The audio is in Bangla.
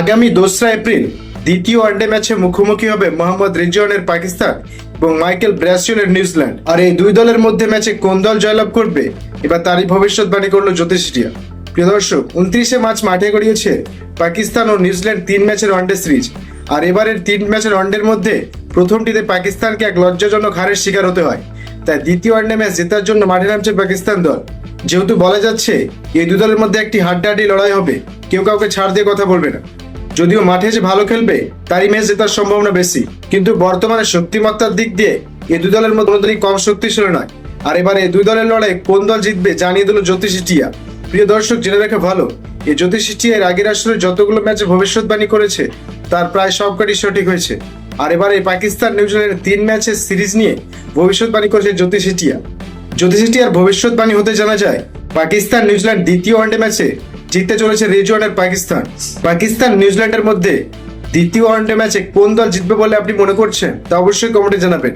আগামী দোসরা এপ্রিল দ্বিতীয় ওয়ানডে ম্যাচে মুখোমুখি হবে মোহাম্মদ রিজওয়ানের পাকিস্তান এবং মাইকেল ব্রাসিলের নিউজিল্যান্ড। আর এই দুই দলের মধ্যে ম্যাচে কোন দল জয়লাভ করবে, এবার তারই ভবিষ্যৎবাণী করল জ্যোতিষিটিয়া প্রিয় দর্শক, উনত্রিশে মার্চ মাঠে গড়িয়েছে পাকিস্তান ও নিউজিল্যান্ড তিন ম্যাচের ওয়ানডে সিরিজ। আর এবারের তিন ম্যাচের ওয়ানডের মধ্যে প্রথমটিতে পাকিস্তানকে এক লজ্জাজনক হারের শিকার হতে হয়। তাই দ্বিতীয় ওয়ানডে ম্যাচ জেতার জন্য মাঠে নামছে পাকিস্তান দল। যেহেতু বলা যাচ্ছে, এই দুই দলের মধ্যে একটি হাড্ডাহাড্ডি লড়াই হবে। কেউ কাউকে ছাড় দিয়ে কথা বলবে না। যদিও মাঠে যে ভালো খেলবে, তারই ম্যাচ জেতার সম্ভাবনা বেশি। কিন্তু বর্তমানে শক্তিমত্তার দিক দিয়ে এই দুই দলের মধ্যে কম শক্তিশালী নয়। আর এবারে দুই দলের লড়াই কোন দল জিতবে জানিয়ে দিল জ্যোতিষী টিয়া। প্রিয় দর্শক, জেনে রাখা ভালো, এই জ্যোতিষী টিয়া এর আগের আসলে যতগুলো ম্যাচে ভবিষ্যৎবাণী করেছে, তার প্রায় সবকটি সঠিক হয়েছে। আর এবারে পাকিস্তান নিউজিল্যান্ডের তিন ম্যাচের সিরিজ নিয়ে ভবিষ্যৎবাণী করেছে জ্যোতিষী টিয়া। জ্যোতিষীটি আর ভবিষ্যৎবাণী হতে জানা যায়, পাকিস্তান নিউজিল্যান্ড দ্বিতীয় ওয়ানডে ম্যাচে জিততে চলেছে রিজওয়ানের পাকিস্তান। পাকিস্তান নিউজিল্যান্ডের মধ্যে দ্বিতীয় ওয়ানডে ম্যাচে কোন দল জিতবে বলে আপনি মনে করছেন? তা অবশ্যই কমেন্টে জানাবেন।